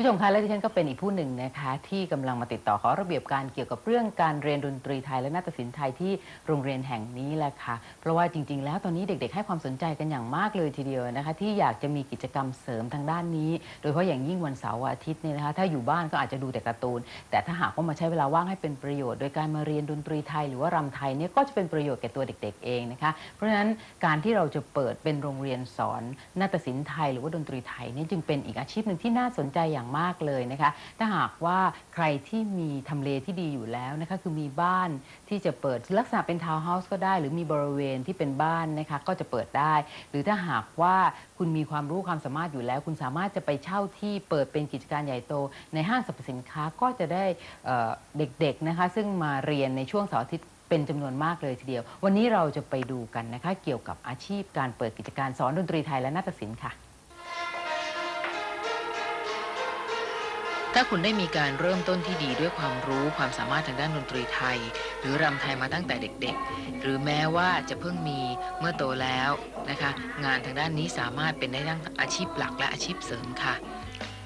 ผู้ชมคะและที่ฉันก็เป็นอีกผู้หนึ่งนะคะที่กำลังมาติดต่อขอระเบียบการเกี่ยวกับเรื่องการเรียนดนตรีไทยและนาฏศิลป์ไทยที่โรงเรียนแห่งนี้แหละค่ะเพราะว่าจริง ๆ แล้วตอนนี้เด็ก ๆ ให้ความสนใจกันอย่างมากเลยทีเดียวนะคะที่อยากจะมีกิจกรรมเสริมทางด้านนี้ โดยเฉพาะอย่างยิ่งวันเสาร์อาทิตย์เนี่ยนะคะถ้าอยู่บ้านก็อาจจะดูแต่การ์ตูน แต่ถ้าหากว่ามาใช้เวลาว่างให้เป็นประโยชน์ โดยการมาเรียนดนตรีไทยหรือว่ารำไทยเนี่ยก็จะเป็นประโยชน์แก่ตัวเด็ก ๆ เองนะคะเพราะฉะนั้นการที่เราจะเปิดเป็นโรงเรียนสอนนาฏศิลป์ไทย หรือว่าดนตรีไทยเนี่ยจึงเป็นอีกอาชีพหนึ่งที่น่าสนใจอย่างมากเลยนะคะ ถ้าหากว่าใครที่มีทำเลที่ดีอยู่แล้วนะคะคือมีบ้านที่จะเปิดลักษณะเป็นทาวน์เฮาส์ก็ได้ หรือมีบริเวณที่เป็นบ้านนะคะก็จะเปิดได้ หรือถ้าหากว่าคุณมีความรู้ความสามารถอยู่แล้ว คุณสามารถจะไปเช่าที่เปิดเป็นกิจการใหญ่โต ในห้างสรรพสินค้าก็จะได้เอ่อเด็กๆนะคะซึ่งมาเรียนในช่วงเสาร์อาทิตย์เป็นจำนวนมากเลยทีเดียว วันนี้เราจะไปดูกันนะคะ เกี่ยวกับอาชีพการเปิดกิจการสอนดนตรีไทยและนาฏศิลป์ค่ะ ถ้าคุณได้มีการเริ่มต้นที่ดีด้วยความรู้ความสามารถทางด้านดนตรีไทย หรือรำไทยมาตั้งแต่เด็กๆ หรือแม้ว่าจะเพิ่งมีเมื่อโตแล้วนะคะ งานทางด้านนี้สามารถเป็นได้ทั้งอาชีพหลักและอาชีพเสริมค่ะ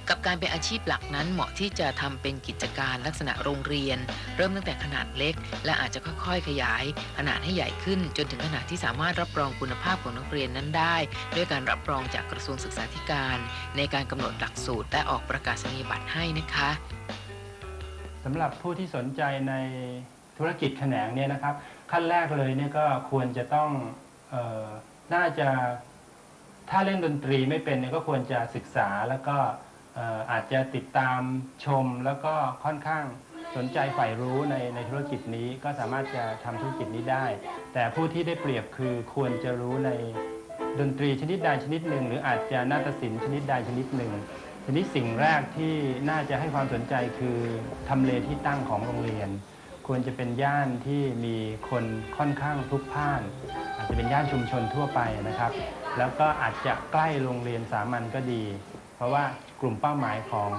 กับการเป็นอาชีพหลักนั้นเหมาะที่จะทำเป็นกิจการลักษณะโรงเรียน เริ่มตั้งแต่ขนาดเล็ก และอาจจะค่อยๆ ขยาย ขนาดให้ใหญ่ขึ้น จนถึงขนาดที่สามารถรับรองคุณภาพของนักเรียนนั้นได้ ด้วยการรับรองจากกระทรวงศึกษาธิการ ในการกำหนดหลักสูตรและออกประกาศนียบัตรให้นะคะสำหรับผู้ที่สนใจในธุรกิจแขนงเนี่ยนะครับ ขั้นแรกเลยเนี่ยก็ควรจะต้องออน่าจะถ้าเล่นดนตรีไม่เป็นเนี่ยก็ควรจะศึกษาแล้วก็ อาจจะติดตามชมแล้วก็ค่อนข้างสนใจใฝ่รู้ในในธุรกิจนี้ก็สามารถจะทำธุรกิจนี้ได้ แต่ผู้ที่ได้เปรียบคือควรจะรู้ในดนตรีชนิดใดชนิดหนึ่ง หรืออาจจะนาฏศิลป์ชนิดใดชนิดหนึ่งทีนี้สิ่งแรกที่น่าจะให้ความสนใจคือทำเลที่ตั้งของโรงเรียน ควรจะเป็นย่านที่มีคนค่อนข้างพลุกพล่าน อาจจะเป็นย่านชุมชนทั่วไปนะครับ แล้วก็อาจจะใกล้โรงเรียนสามัญก็ดี ราะว่ากลุ่มเป้าหมายของ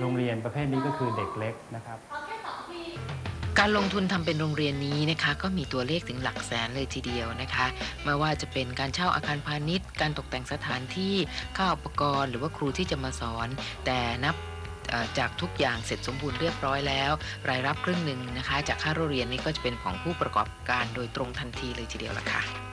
โรงเรียนประเภทนี้ก็คือเด็กเล็กนะครับ การลงทุนทำเป็นโรงเรียนนี้นะคะก็มีตัวเลขถึงหลักแสนเลยทีเดียวนะคะไม่ว่าจะเป็นการเช่าอาคารพาณิชย์ การตกแต่งสถานที่ค่าอุปกรณ์ หรือว่าครูที่จะมาสอน แต่นับจากทุกอย่างเสร็จสมบูรณ์เรียบร้อยแล้ว รายรับครึ่งหนึ่งนะคะ จากค่าเรียนนี้ก็จะเป็นของผู้ประกอบการโดยตรงทันทีเลยทีเดียวละค่ะ